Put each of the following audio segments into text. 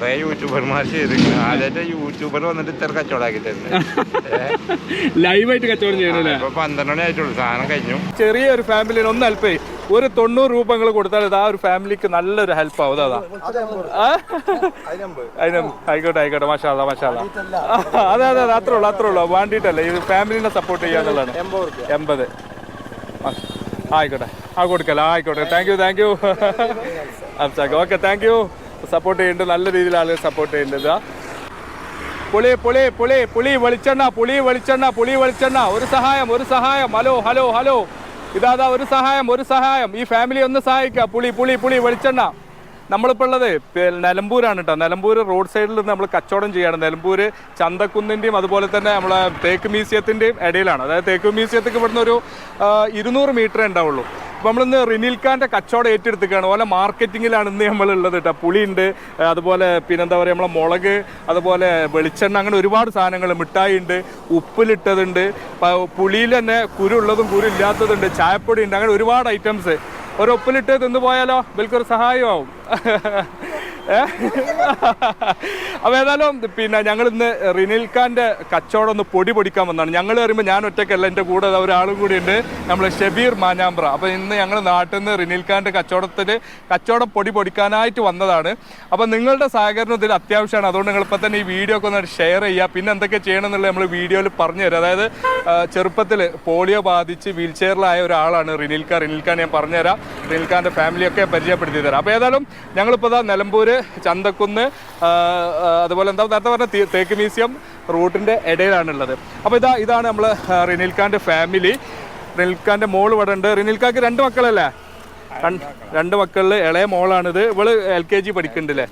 കൊറേ യൂട്യൂബർമാർ ചെയ്തിരിക്കുന്നു. ആദ്യമായിട്ട് യൂട്യൂബർ വന്നിട്ട് ഇത്ര കച്ചവടാക്കി തരുന്നത് ലൈവായിട്ട് കച്ചവടം ഇപ്പൊ പന്ത്രണ്ട് മണി ആയിട്ടുള്ളൂ. സാധനം കഴിഞ്ഞു. ചെറിയ ഒരു ഫാമിലിന് ഒന്ന് ഹെൽപ്പ് ചെയ്യും. ഒരു തൊണ്ണൂറ് രൂപ നിങ്ങൾ കൊടുത്താൽ ഇത് ആ ഒരു ഫാമിലിക്ക് നല്ലൊരു ഹെൽപ്പ് ആവും. അതാ ആയിക്കോട്ടെ ആയിക്കോട്ടെ. മഷാല മഷാല അതെ അതെ അതെ. അത്രേ ഉള്ളൂ അത്രേ ഉള്ളൂ. വേണ്ടിട്ടല്ലേ ഇത് ഫാമിലിനെ സപ്പോർട്ട് ചെയ്യാന്നുള്ളതാണ് എൺപത് ആ, ആയിക്കോട്ടെ. ആ കൊടുക്കല്ല ആയിക്കോട്ടെ. Thank you thank you okay thank you support ചെയ്യുന്നുണ്ട് നല്ല രീതിയിൽ ആളുകൾ സപ്പോർട്ട് ചെയ്യുന്നുണ്ട് പുളി പുളി പുളി പുളി വെളിച്ചെണ്ണ പുളി വെളിച്ചെണ്ണ പുളി വെളിച്ചെണ്ണ. ഒരു സഹായം ഒരു സഹായം. Hello hello hello. ഇതാ ഒരു സഹായം ഒരു സഹായം. ഈ ഫാമിലി ഒന്ന് സഹായിക്കുക പുളി പുളി പുളി വെളിച്ചെണ്ണ. നമ്മളിപ്പോൾ ഉള്ളത് നിലമ്പൂരാണ് കേട്ടോ നിലമ്പൂർ റോഡ് സൈഡിൽ നിന്ന് നമ്മൾ കച്ചവടം ചെയ്യുകയാണ് നിലമ്പൂർ ചന്തക്കുന്നിന്റെയും അതുപോലെ തന്നെ നമ്മളെ തേക്ക് മ്യൂസിയത്തിന്റെയും ഇടയിലാണ്. അതായത് തേക്ക് മ്യൂസിയത്തേക്ക് ഇവിടുന്ന് ഒരു ഇരുന്നൂറ് മീറ്ററേ ഉണ്ടാവുള്ളൂ. അപ്പോൾ നമ്മളിന്ന് റിനിൽ ഖാന്റെ കച്ചവടം ഏറ്റെടുത്തിക്കാണ് ഓലെ മാർക്കറ്റിങ്ങിലാണ് ഇന്ന് നമ്മളുള്ളത് കേട്ടോ. പുളിയുണ്ട് അതുപോലെ പിന്നെന്താ പറയുക നമ്മളെ മുളക് അതുപോലെ വെളിച്ചെണ്ണ അങ്ങനെ ഒരുപാട് സാധനങ്ങൾ മിഠായി ഉണ്ട് ഉപ്പിലിട്ടതുണ്ട് പുളിയിൽ തന്നെ കുരുള്ളതും കുരു ഇല്ലാത്തതുണ്ട് ചായപ്പൊടി ഉണ്ട് അങ്ങനെ ഒരുപാട് ഐറ്റംസ് ഒരു ഉപ്പിലിട്ട് തിന്നു പോയാലോ ഇവൽക്കൊരു സഹായമാവും? അപ്പോൾ ഏതായാലും പിന്നെ ഞങ്ങൾ ഇന്ന് റിനിൽ ഖാന്റെ കച്ചവടം ഒന്ന് പൊടി പൊടിക്കാൻ വന്നതാണ് ഞങ്ങൾ പറയുമ്പോൾ ഞാൻ ഒറ്റയ്ക്കല്ല എന്റെ കൂടെ ഒരാളും കൂടി ഉണ്ട്. നമ്മൾ ഷബീർ മാനാമ്പ്ര അപ്പോൾ ഇന്ന് ഞങ്ങൾ നാട്ടിൽ നിന്ന് റിനിൽ ഖാന്റെ കച്ചവടത്തിൽ കച്ചവടം പൊടി പൊടിക്കാനായിട്ട് വന്നതാണ്. അപ്പോൾ നിങ്ങളുടെ സഹകരണം ഇതിൽ അത്യാവശ്യമാണ്. അതുകൊണ്ട് നിങ്ങൾ ഇപ്പൊ തന്നെ ഈ വീഡിയോ ഒക്കെ ഒന്ന് ഷെയർ ചെയ്യുക. പിന്നെ എന്തൊക്കെ ചെയ്യണം എന്നുള്ളത് നമ്മൾ വീഡിയോയിൽ പറഞ്ഞു തരാം. അതായത് ചെറുപ്പത്തിൽ പോളിയോ ബാധിച്ച് വീൽ ചെയറിലായ ഒരാളാണ് റിനിൽ ഖാൻ. റിനിൽ ഖാൻ ഞാൻ പറഞ്ഞുതരാം. റിനിൽ ഖാന്റെ ഫാമിലിയൊക്കെ പരിചയപ്പെടുത്തി തരാം. അപ്പോൾ ഏതായാലും ഞങ്ങളിപ്പോൾ ഇതാ ചന്തക്കുന്ന് അതുപോലെ എന്താ നേരത്തെ പറഞ്ഞ തേക്ക് മ്യൂസിയം റൂട്ടിന്റെ ഇടയിലാണുള്ളത്. അപ്പോൾ ഇതാ ഇതാണ് നമ്മൾ റിനിൽഖാന്റെ ഫാമിലി. റിനിൽഖാന്റെ മോൾ ഇവിടെ ഉണ്ട്. റിനിൽഖാക്ക് രണ്ട് മക്കളല്ലേ? രണ്ട് മക്കളിൽ ഇളയ മോളാണിത്. ഇവൾ എൽ കെ ജി പഠിക്കുന്നുണ്ടല്ലേ?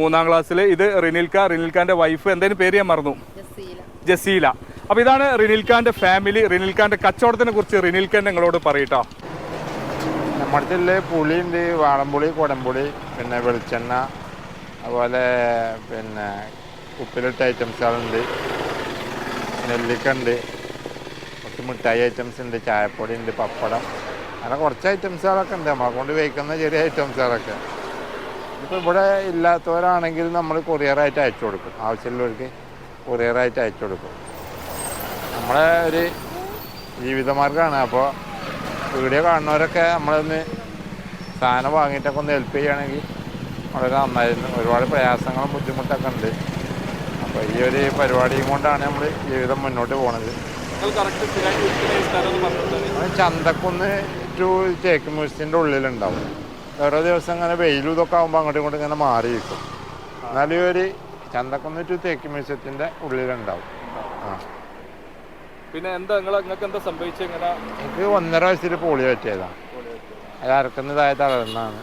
മൂന്നാം ക്ലാസ്സിൽ ഇത് റിനിൽഖ റിനിൽഖാന്റെ വൈഫ്. എന്തേലും പേര് ഞാൻ മറന്നു. ജസീല. അപ്പോൾ ഇതാണ് റിനിൽഖാന്റെ ഫാമിലി. റിനിൽഖാന്റെ കച്ചവടത്തിനെ കുറിച്ച് റിനിൽഖൻ നിങ്ങളോട് പറയട്ടോ നമ്മുടെ പുളി പുളിയുണ്ട് വാളംപുളി കുടംപുളി പിന്നെ വെളിച്ചെണ്ണ അതുപോലെ പിന്നെ ഉപ്പിലിട്ട ഐറ്റംസുകളുണ്ട് നെല്ലിക്ക ഉണ്ട് കുറച്ച് മിഠായി ഐറ്റംസ് ഉണ്ട് ചായപ്പൊടി ഉണ്ട് പപ്പടം. അങ്ങനെ കുറച്ച് ഐറ്റംസുകളൊക്കെ ഉണ്ട്. നമ്മളെ കൊണ്ട് വയ്ക്കുന്ന ചെറിയ ഐറ്റംസുകളൊക്കെ ഇപ്പോൾ ഇവിടെ ഇല്ലാത്തവരാണെങ്കിൽ നമ്മൾ കൊറിയറായിട്ട് അയച്ചു കൊടുക്കും. ആവശ്യമുള്ളവർക്ക് കൊറിയറായിട്ട് അയച്ചു കൊടുക്കും. നമ്മളെ ഒരു ജീവിതമാർഗമാണ്. അപ്പോൾ വീഡിയോ കാണുന്നവരൊക്കെ നമ്മളൊന്ന് സാധനം വാങ്ങിയിട്ടൊക്കെ ഒന്ന് ഹെൽപ്പ് ചെയ്യുകയാണെങ്കിൽ വളരെ നന്നായിരുന്നു. ഒരുപാട് പ്രയാസങ്ങളും ബുദ്ധിമുട്ടൊക്കെ ഉണ്ട്. അപ്പോൾ ഈ ഒരു പരിപാടിയും കൊണ്ടാണ് നമ്മൾ ജീവിതം മുന്നോട്ട് പോണത്. ചന്തക്കുന്ന് ടു തേക്ക് മ്യൂസിയത്തിന്റെ ഉള്ളിലുണ്ടാവും. ഓരോ ദിവസം ഇങ്ങനെ വെയിലും ഇതൊക്കെ ആകുമ്പോൾ അങ്ങോട്ടും ഇങ്ങോട്ടും ഇങ്ങനെ മാറിയിരിക്കും. എന്നാലും ഒരു ചന്തക്കുന്ന് ടു തേക്ക് മ്യൂസിയത്തിന്റെ ഉള്ളിലുണ്ടാവും. പിന്നെ എന്താ നിങ്ങൾ നിങ്ങൾക്ക് എന്താ സംഭവിച്ചത് ഇങ്ങനെ? എനിക്ക് ഒന്നര വയസ്സിൽ പോളിയോ പറ്റിയതാ. അത് അരക്കുന്നതായ തളർന്നാണ്.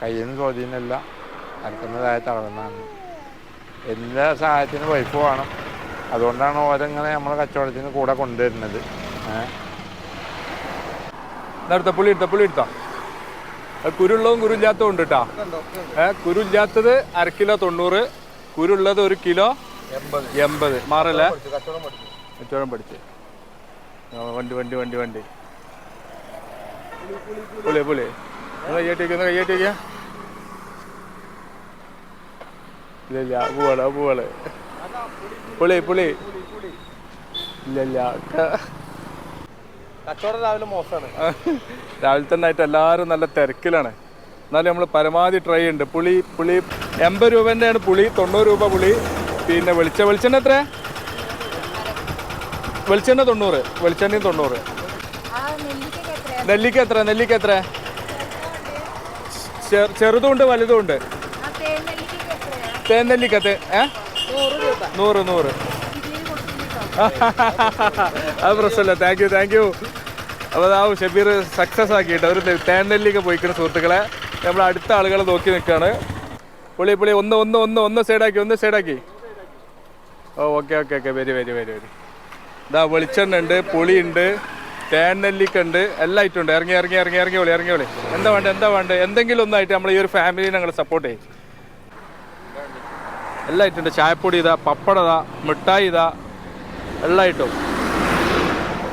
കയ്യിൽ നിന്ന് സ്വാധീനമില്ല അരക്കുന്നതായ തളർന്നാണ്. എല്ലാ സഹായത്തിനും വൈഫ് വേണം. അതുകൊണ്ടാണ് ഓരങ്ങനെ നമ്മളെ കച്ചവടത്തിന് കൂടെ കൊണ്ടുവരുന്നത്. ഏഹ് എടുത്ത പുളി എടുത്ത പുളി എടുത്താ. കുരുള്ളതും കുരുല്ലാത്തതും ഉണ്ട് കേട്ടോ ഏഹ് കുരുല്ലാത്തത് അര കിലോ തൊണ്ണൂറ് കുരുള്ളത് ഒരു കിലോ എൺപത്. മാറല്ലേ? കച്ചവടം പഠിച്ച്. വണ്ടി വണ്ടി വണ്ടി വണ്ടി. പുളി പുളി ഒന്ന് കയ്യേട്ടിക്ക് ഒന്ന് കയ്യേട്ടിക്ക ഇല്ല ഇല്ല പൂവാൾ പൂവാൾ. പുളി പുളി ഇല്ല ഇല്ല. കച്ചവടം രാവിലെ മോശമാണ്. രാവിലെ തന്നെ ആയിട്ട് എല്ലാവരും നല്ല തിരക്കിലാണ്. എന്നാലും നമ്മൾ പരമാവധി ട്രൈ ഉണ്ട് പുളി പുളി എൺപത് രൂപേന്റെയാണ് പുളി തൊണ്ണൂറ് രൂപ പുളി പിന്നെ വെളിച്ച വെളിച്ചെണ്ണ എത്ര വെളിച്ചെണ്ണ തൊണ്ണൂറ് വെളിച്ചെണ്ണയും തൊണ്ണൂറ്. നെല്ലിക്ക എത്ര നെല്ലിക്ക എത്ര? ചെറുതുണ്ട് വലുതുണ്ട്. തേൻ നെല്ലിക്ക തേ ഏ? നൂറ് നൂറ് അത് പ്രശ്നമില്ല. താങ്ക് യു താങ്ക് യു അപ്പോൾ ആ ഷബീർ സക്സസ് ആക്കിയിട്ട് ഒരു തേൻ നെല്ലിക്ക പോയിക്കുന്ന സുഹൃത്തുക്കളെ. നമ്മൾ അടുത്ത ആളുകളെ നോക്കി നിൽക്കുകയാണ് പുളി പുളി ഒന്ന് ഒന്ന് ഒന്ന് ഒന്ന് സൈഡാക്കി ഒന്ന് സൈഡാക്കി ഓ ഓക്കെ ഓക്കെ ഓക്കെ വരി വരി വരി വരി. ഇതാ വെളിച്ചെണ്ണ ഉണ്ട് പുളിയുണ്ട് തേൻ നെല്ലിക്ക ഉണ്ട് എല്ലാം ഉണ്ട്. ഇറങ്ങി ഇറങ്ങി ഇറങ്ങി ഇറങ്ങി വിളി ഇറങ്ങി വിളി. എന്താ വേണ്ട എന്താ വേണ്ട എന്തെങ്കിലും ഒന്നായിട്ട് നമ്മൾ ഈ ഒരു ഫാമിലിനെ ഞങ്ങൾ സപ്പോർട്ട് ചെയ്യും. എല്ലാം ഉണ്ട്. ചായപ്പൊടി ഇതാ പപ്പട ഇതാ മിഠായി ഇതാ എല്ലാം ഐറ്റവും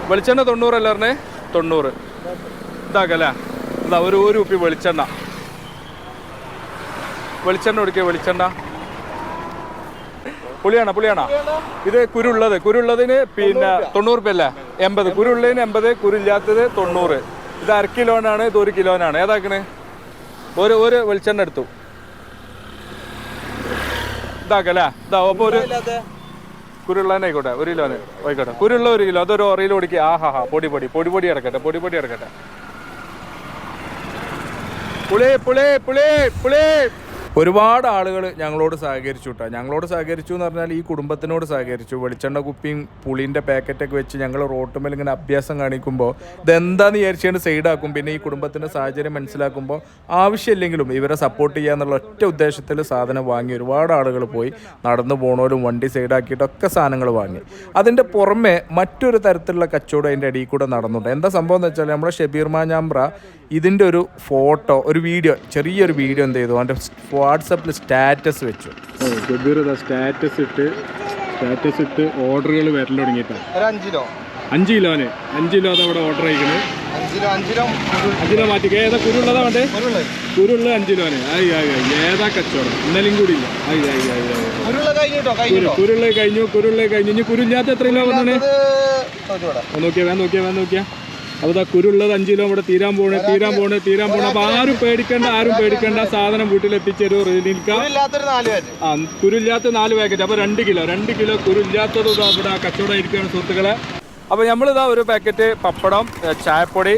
വെളിച്ചെണ്ണ തൊണ്ണൂറല്ലേ പറഞ്ഞേ? തൊണ്ണൂറ്. ഇതാക്കല്ലേ? ഇതാ ഒരു ഒരു ഉപ്പി വെളിച്ചെണ്ണ. വെളിച്ചെണ്ണ കൊടുക്കുക വെളിച്ചെണ്ണ. പുളിയാണോ പുളിയാണോ? ഇത് കുരുള്ളത്. കുരുള്ളതിന് പിന്നെ തൊണ്ണൂറ് രൂപ അല്ലേ എൺപത്. കുരുള്ളതിന് എൺപത് കുരുല്ലാത്തത് തൊണ്ണൂറ്. ഇത് അര കിലോനാണ് ഇത് ഒരു കിലോനാണ്. ഏതാക്കണേ? ഒരു ഒരു വെളിച്ചെണ്ണ എടുത്തു. ഇതാക്കല്ലേ? ഇതാ അപ്പോൾ ഒരു കുരുള്ളതന്നെ ആയിക്കോട്ടെ ഒരു കിലോന്. ആയിക്കോട്ടെ. കുരുള്ള ഒരു കിലോ. അതൊരു ഓറയിൽ ഓടിക്കുക ആഹാ ഹാ. പൊടി പൊടി. പൊടി പൊടി ഇറക്കട്ടെ. പൊടി പൊടി ഇറക്കട്ടെ. പുളി പുളി പുളി പുളി. ഒരുപാട് ആളുകൾ ഞങ്ങളോട് സഹകരിച്ചു കേട്ടോ ഞങ്ങളോട് സഹകരിച്ചു എന്ന് പറഞ്ഞാൽ ഈ കുടുംബത്തിനോട് സഹകരിച്ചു. വെളിച്ചെണ്ണ കുപ്പിയും പുളിന്റെ പാക്കറ്റൊക്കെ വെച്ച് ഞങ്ങൾ റോട്ടുമേൽ ഇങ്ങനെ അഭ്യാസം കാണിക്കുമ്പോൾ ഇതെന്താന്ന് വിചാരിച്ചുകൊണ്ട് സൈഡാക്കും പിന്നെ ഈ കുടുംബത്തിന്റെ സാഹചര്യം മനസ്സിലാക്കുമ്പോൾ ആവശ്യമില്ലെങ്കിലും ഇവരെ സപ്പോർട്ട് ചെയ്യാന്നുള്ള ഒറ്റ ഉദ്ദേശത്തിൽ സാധനം വാങ്ങി ഒരുപാട് ആളുകൾ പോയി. നടന്നു പോണോലും വണ്ടി സൈഡാക്കിയിട്ടൊക്കെ സാധനങ്ങൾ വാങ്ങി. അതിന്റെ പുറമെ മറ്റൊരു തരത്തിലുള്ള കച്ചവടം അതിന്റെ അടിയിൽ കൂടെ നടന്നുണ്ട്. എന്താ സംഭവം എന്ന് വെച്ചാൽ നമ്മുടെ ഷബീർ മാഞ്ഞാമ്പ്ര ഇതിന്റെ ഒരു ഫോട്ടോ ഒരു വീഡിയോ ചെറിയൊരു വീഡിയോ എന്ത് ചെയ്തു? അവന്റെ വാട്സപ്പിൽ സ്റ്റാറ്റസ് വെച്ചു. സ്റ്റാറ്റസ് ഇട്ട് സ്റ്റാറ്റസ് ഇട്ട് ഓർഡറുകൾ വരൽ തുടങ്ങിയിട്ടാണ്. അഞ്ചിലോ? അഞ്ച് കിലോന് അഞ്ച് കിലോ അതവിടെ ഓർഡർ അയക്കണേ അഞ്ചിലോ അഞ്ചിലോ അഞ്ച് കിലോ മാറ്റി. ഏതാ കുരുള്ളതാ വേണ്ടേ കുരുള്ള അഞ്ച് കിലോന് ആയി ആയി ആയി. ഏതാ കച്ചവടം? ഇന്നലെയും കൂടി ഇല്ല. ആയി ആയി ആയി കുരുള്ള കഴിഞ്ഞു കുരുള്ള കഴിഞ്ഞു. ഇനി കുരുല്ലാത്ത എത്ര കിലോ വന്നേ. നോക്കിയാ വേൻ നോക്കിയാ വേൻ നോക്കിയാ. അപ്പൊ ഇതാ കുരുള്ളത് അഞ്ച് കിലോ ഇവിടെ തീരാൻ പോണേ തീരാൻ പോണേ തീരാൻ പോണേ. അപ്പൊ ആരും പേടിക്കണ്ട ആരും പേടിക്കണ്ട. സാധനം നാല് പേര് ആ കുരുല്ലാത്ത നാല് പാക്കറ്റ് അപ്പൊ രണ്ട് കിലോ രണ്ട് കിലോ കുരുല്ലാത്തത് ഇതാ ഇവിടെ കച്ചവടം ഇരിക്കുകയാണ് സുഹൃത്തുക്കളെ. അപ്പൊ നമ്മളിതാ ഒരു പാക്കറ്റ് പപ്പടം ചായപ്പൊടി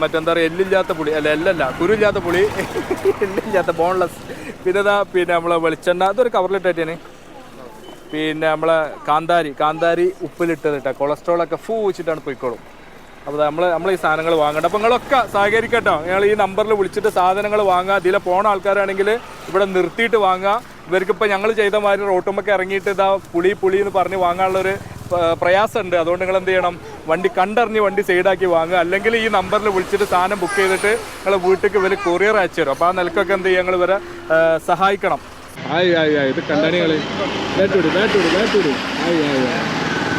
മറ്റെന്താ പറയുക എല്ലില്ലാത്ത പുളി. അല്ല എല്ലല്ല കുരുല്ലാത്ത പുളി. എല്ലില്ലാത്ത ബോൺലെസ് പിന്നെ ഇതാ പിന്നെ നമ്മളെ വെളിച്ചെണ്ണ. അതൊരു കവറിലിട്ടേറ്റേന് പിന്നെ നമ്മളെ കാന്താരി. കാന്താരി ഉപ്പിലിട്ടത് കേട്ടോ. കൊളസ്ട്രോൾ ഒക്കെ ഫൂ വെച്ചിട്ടാണ് പോയിക്കോളും. അപ്പോൾ നമ്മൾ നമ്മൾ ഈ സാധനങ്ങൾ വാങ്ങണ്ട. അപ്പോൾ നിങ്ങളൊക്കെ സഹകരിക്കട്ടോ. നിങ്ങൾ ഈ നമ്പറിൽ വിളിച്ചിട്ട് സാധനങ്ങൾ വാങ്ങുക ഇതിലെ പോണ ആൾക്കാരാണെങ്കിൽ ഇവിടെ നിർത്തിയിട്ട് വാങ്ങുക ഇവർക്കിപ്പോൾ ഞങ്ങൾ ചെയ്ത മാതിരി റോട്ടുമ്പൊക്കെ ഇറങ്ങിയിട്ട് ഇതാ പുളി പുളി എന്ന് പറഞ്ഞ് വാങ്ങാനുള്ളൊരു പ്രയാസമുണ്ട്. അതുകൊണ്ട് നിങ്ങൾ എന്ത് ചെയ്യണം? വണ്ടി കണ്ടറിഞ്ഞ് വണ്ടി സൈഡാക്കി വാങ്ങുക. അല്ലെങ്കിൽ ഈ നമ്പറിൽ വിളിച്ചിട്ട് സാധനം ബുക്ക് ചെയ്തിട്ട് നിങ്ങൾ വീട്ടിലേക്ക് ഇവർ കൊറിയർ അയച്ചു തരും. അപ്പോൾ ആ നിലക്കൊക്കെ എന്ത് ചെയ്യുക ഞങ്ങൾ ഇവരെ സഹായിക്കണം. ആയി ആയി ആയി. ഇത് കണ്ടാണികൾ വേട്ടൂട് വേട്ടൂട് വേട്ടൂട് ആയി ആയി ആയി.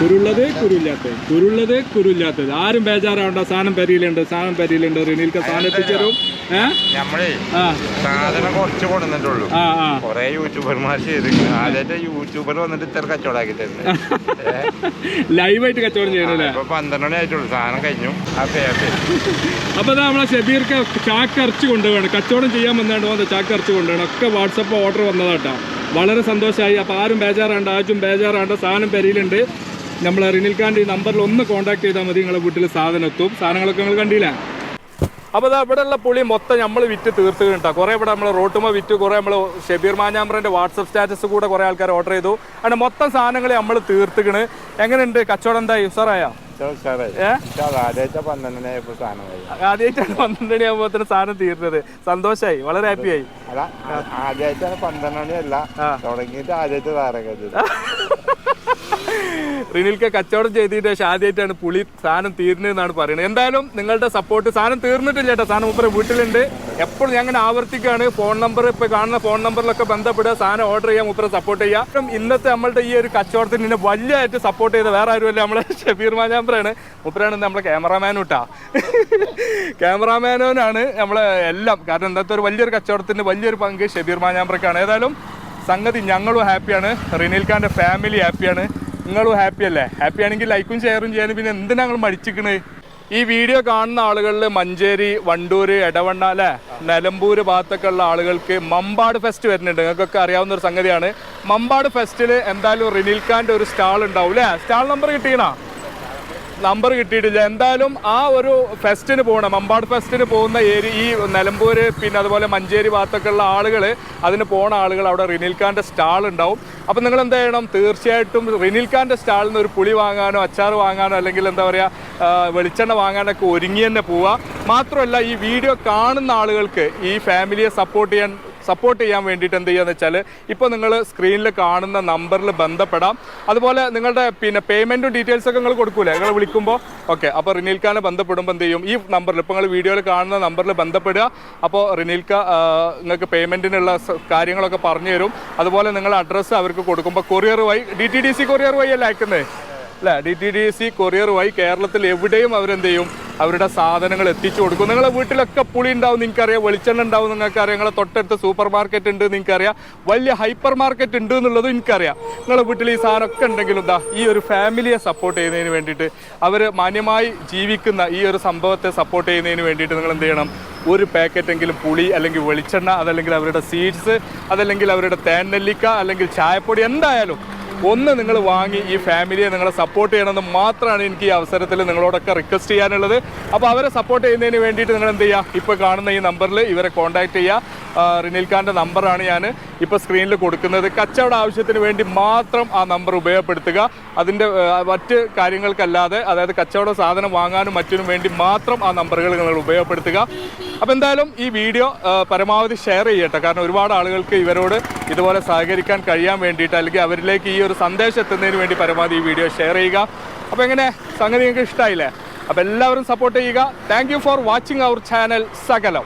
കുരുള്ളത് കുരുല്ലാത്തത് കുരുള്ളത് കുരുല്ലാത്തത്. ആരും ബേജാറാവണ്ട. സാധനം പരിയിലുണ്ട് സാധനം പരിയിലുണ്ട്. റിനീൽക്ക് സാധനം എത്തിച്ചേരും. നമ്മളേ സാധനം കുറച്ച് കൊടുത്തിട്ടുള്ളൂ കൊറേ യൂട്യൂബർമാർ യൂട്യൂബർ വന്നിട്ട് ഇത്ര കച്ചവടാക്കി തരുന്നത്. ലൈവായിട്ട് കച്ചവടം ചെയ്യണല്ലേ? ഇപ്പൊ പന്ത്രണ്ട് മണി ആയിട്ടുള്ളൂ. സാധനം കഴിഞ്ഞു. അപ്പൊ നമ്മളെ ഷബീർക്ക് ചാക്ക് കൊണ്ടുപോകണം കച്ചവടം ചെയ്യാൻ വന്നാണ്ട് വന്ന ചാക്ക് കൊണ്ടുപോകണം ഒക്കെ വാട്സപ്പ് ഓർഡർ വന്നതാട്ടാ. വളരെ സന്തോഷമായി അപ്പൊ ആരും ബേജാറാണ്ട് ആരും ബേജാറാണ്ട് സാധനം പെരിയിലുണ്ട്. നമ്മളെ റിനിൽ കാണ്ടി ഈ നമ്പറിൽ ഒന്ന് കോൺടാക്ട് ചെയ്താൽ മതി നിങ്ങളെ വീട്ടിൽ സാധനം എത്തും. സാധനങ്ങളൊക്കെ നിങ്ങൾ കണ്ടില്ല? അപ്പോൾ ഇതാ ഉള്ള പുളി മൊത്തം നമ്മൾ വിറ്റ് തീർത്ത് കേട്ടോ കുറേ ഇവിടെ നമ്മൾ റോട്ടുമ വിറ്റ് കുറേ നമ്മൾ ഷബീർ മാഞ്ഞാമ്പ്രന്റെ വാട്സപ്പ് സ്റ്റാറ്റസ് കൂടെ കുറേ ആൾക്കാർ ഓർഡർ ചെയ്തു. അങ്ങനെ മൊത്തം സാധനങ്ങൾ നമ്മൾ തീർത്തുകണ് എങ്ങനെയുണ്ട്? കച്ചവടം എന്തായി ഉസാറായോ? സന്തോഷായി സാധനം ആദ്യമായിട്ടാണ് പന്ത്രണ്ട് മണിയാകുമ്പോൾ സാധനം തീർന്നത്. സന്തോഷമായി വളരെ ഹാപ്പിയായി ആയി. ആദ്യമായിട്ടാണ് പന്ത്രണ്ട് മണിയല്ല. തുടങ്ങിയിട്ട് ആദ്യമായിട്ട് താരൊക്കെ റിനിൽക്ക് കച്ചവടം ചെയ്തിട്ട് പക്ഷെ ആദ്യമായിട്ടാണ് പുളി സാധനം തീർന്നതെന്നാണ് പറയുന്നത്. എന്തായാലും നിങ്ങളുടെ സപ്പോർട്ട് സാധനം തീർന്നിട്ടില്ല കേട്ടോ. സാധനം മുപ്പര വീട്ടിലുണ്ട്. എപ്പോഴും ഞാൻ അങ്ങനെ ആവർത്തിക്കുകയാണ്. ഫോൺ നമ്പർ ഇപ്പോൾ കാണുന്ന ഫോൺ നമ്പറിലൊക്കെ ബന്ധപ്പെടുക. സാധനം ഓർഡർ ചെയ്യാം മുപ്പര സപ്പോർട്ട് ചെയ്യാം ഇന്നത്തെ നമ്മളുടെ ഈ ഒരു കച്ചവടത്തിന് ഇന്നെ വലിയതായിട്ട് സപ്പോർട്ട് ചെയ്ത വേറെ ആരുമല്ല നമ്മളെ ഷബീർ മാജാമ്പ്രയാണ് മുപ്പരാണ് നമ്മളെ ക്യാമറാമാനും ഇട്ടാ ക്യാമറാമാനോനാണ് നമ്മളെ എല്ലാം. കാരണം ഇന്നത്തെ ഒരു വലിയൊരു കച്ചവടത്തിന് വലിയൊരു പങ്ക് ഷബീർ മാഞ്ഞാമ്പ്രക്കാണ്. ഏതായാലും സംഗതി ഞങ്ങളും ഹാപ്പിയാണ്. റിനിൽ ഖാന്റെ ഫാമിലി ഹാപ്പിയാണ്. നിങ്ങളും ഹാപ്പി അല്ലേ? ഹാപ്പി ആണെങ്കിൽ ലൈക്കും ഷെയറും ചെയ്യാനും പിന്നെ എന്തിനാ ഞങ്ങൾ മടിച്ചിക്കണേ? ഈ വീഡിയോ കാണുന്ന ആളുകളിൽ മഞ്ചേരി വണ്ടൂര് എടവണ്ണ അല്ലെ? നിലമ്പൂര് ഭാഗത്തൊക്കെ ഉള്ള ആളുകൾക്ക് മമ്പാട് ഫെസ്റ്റ് വരുന്നുണ്ട്. നിങ്ങൾക്കൊക്കെ അറിയാവുന്ന ഒരു സംഗതിയാണ്. മമ്പാട് ഫെസ്റ്റിൽ എന്തായാലും റിനിൽ ഖാന്റെ ഒരു സ്റ്റാൾ ഉണ്ടാവും അല്ലേ? സ്റ്റാൾ നമ്പർ കിട്ടിയണോ നമ്പർ കിട്ടിയിട്ടില്ല. എന്തായാലും ആ ഒരു ഫെസ്റ്റിന് പോകണം മമ്പാട് ഫെസ്റ്റിന് പോകുന്ന ഏരിയ ഈ നിലമ്പൂര് പിന്നെ അതുപോലെ മഞ്ചേരി ഭാഗത്തൊക്കെ ഉള്ള ആളുകൾ അതിന് പോണ ആളുകൾ അവിടെ റിനിൽ ഖാന്റെ സ്റ്റാൾ ഉണ്ടാവും. അപ്പം നിങ്ങൾ എന്ത് ചെയ്യണം? തീർച്ചയായിട്ടും റിനിൽ ഖാന്റെ സ്റ്റാളിൽ നിന്ന് ഒരു പുളി വാങ്ങാനോ അച്ചാർ വാങ്ങാനോ അല്ലെങ്കിൽ എന്താ പറയുക വെളിച്ചെണ്ണ വാങ്ങാനൊക്കെ ഒരുങ്ങി തന്നെ പോവുക മാത്രമല്ല ഈ വീഡിയോ കാണുന്ന ആളുകൾക്ക് ഈ ഫാമിലിയെ സപ്പോർട്ട് ചെയ്യാൻ സപ്പോർട്ട് ചെയ്യാൻ വേണ്ടിയിട്ട് എന്ത് ചെയ്യുക വെച്ചാൽ ഇപ്പോൾ നിങ്ങൾ സ്ക്രീനിൽ കാണുന്ന നമ്പറിൽ ബന്ധപ്പെടാം. അതുപോലെ നിങ്ങളുടെ പിന്നെ പേയ്മെന്റും ഡീറ്റെയിൽസ് ഒക്കെ നിങ്ങൾ കൊടുക്കൂലേ? നിങ്ങൾ വിളിക്കുമ്പോൾ ഓക്കെ അപ്പോൾ റിനീൽക്കാനെ ബന്ധപ്പെടുമ്പോൾ എന്ത് ചെയ്യും? ഈ നമ്പറിൽ ഇപ്പോൾ നിങ്ങൾ വീഡിയോയിൽ കാണുന്ന നമ്പറിൽ ബന്ധപ്പെടുക. അപ്പോൾ റിനീൽക്ക നിങ്ങൾക്ക് പേയ്മെന്റിനുള്ള കാര്യങ്ങളൊക്കെ പറഞ്ഞു തരും. അതുപോലെ നിങ്ങൾ അഡ്രസ്സ് അവർക്ക് കൊടുക്കുമ്പോൾ കൊറിയർ വഴി D T D C courier വഴി അല്ലേ അയക്കുന്നത് അല്ലേ? D T D C courier വഴി കേരളത്തിൽ എവിടെയും അവരെന്ത് ചെയ്യും? അവരുടെ സാധനങ്ങൾ എത്തിച്ചു കൊടുക്കും. നിങ്ങളെ വീട്ടിലൊക്കെ പുളി ഉണ്ടാവും നിങ്ങൾക്കറിയാം. വെളിച്ചെണ്ണ ഉണ്ടാവും നിങ്ങൾക്കറിയാം. നിങ്ങളെ തൊട്ടടുത്ത് സൂപ്പർ മാർക്കറ്റ് ഉണ്ട് നിങ്ങൾക്കറിയാം. വലിയ ഹൈപ്പർ മാർക്കറ്റ് ഉണ്ട് എന്നുള്ളതും എനിക്കറിയാം. നിങ്ങളെ വീട്ടിൽ ഈ സാധനമൊക്കെ ഉണ്ടെങ്കിലും എന്താ ഈ ഒരു ഫാമിലിയെ സപ്പോർട്ട് ചെയ്യുന്നതിന് വേണ്ടിയിട്ട് അവർ മാന്യമായി ജീവിക്കുന്ന ഈ ഒരു സംഭവത്തെ സപ്പോർട്ട് ചെയ്യുന്നതിന് വേണ്ടിയിട്ട് നിങ്ങൾ എന്ത് ചെയ്യണം? ഒരു പാക്കറ്റ് എങ്കിലും പുളി അല്ലെങ്കിൽ വെളിച്ചെണ്ണ അതല്ലെങ്കിൽ അവരുടെ സീഡ്സ് അതല്ലെങ്കിൽ അവരുടെ തേൻ നെല്ലിക്ക അല്ലെങ്കിൽ ചായപ്പൊടി എന്തായാലും ഒന്ന് നിങ്ങൾ വാങ്ങി ഈ ഫാമിലിയെ നിങ്ങളെ സപ്പോർട്ട് ചെയ്യണമെന്ന് മാത്രമാണ് എനിക്ക് ഈ അവസരത്തിൽ നിങ്ങളോടൊക്കെ റിക്വസ്റ്റ് ചെയ്യാനുള്ളത്. അപ്പോൾ അവരെ സപ്പോർട്ട് ചെയ്യുന്നതിന് വേണ്ടിയിട്ട് നിങ്ങൾ എന്ത് ചെയ്യുക? ഇപ്പോൾ കാണുന്ന ഈ നമ്പറിൽ ഇവരെ കോൺടാക്ട് ചെയ്യുക. റിനിൽ ഖാന്റെ നമ്പറാണ് ഞാൻ ഇപ്പോൾ സ്ക്രീനിൽ കൊടുക്കുന്നത്. കച്ചവട ആവശ്യത്തിന് വേണ്ടി മാത്രം ആ നമ്പർ ഉപയോഗപ്പെടുത്തുക. അതിന്റെ മറ്റ് കാര്യങ്ങൾക്കല്ലാതെ അതായത് കച്ചവട സാധനം വാങ്ങാനും മറ്റിനും വേണ്ടി മാത്രം ആ നമ്പറുകൾ നിങ്ങൾ ഉപയോഗപ്പെടുത്തുക. അപ്പോൾ എന്തായാലും ഈ വീഡിയോ പരമാവധി ഷെയർ ചെയ്യട്ടെ. കാരണം ഒരുപാട് ആളുകൾക്ക് ഇവരോട് ഇതുപോലെ സഹകരിക്കാൻ കഴിയാൻ വേണ്ടിയിട്ട് അല്ലെങ്കിൽ അവരിലേക്ക് ഈ ഒരു സന്ദേശം എത്തുന്നതിന് വേണ്ടി പരമാവധി ഈ വീഡിയോ ഷെയർ ചെയ്യുക. അപ്പോൾ എങ്ങനെ? സംഗതി നിങ്ങൾക്ക് ഇഷ്ടമായില്ലേ അപ്പോൾ എല്ലാവരും സപ്പോർട്ട് ചെയ്യുക. Thank for watching our channel Sakalam.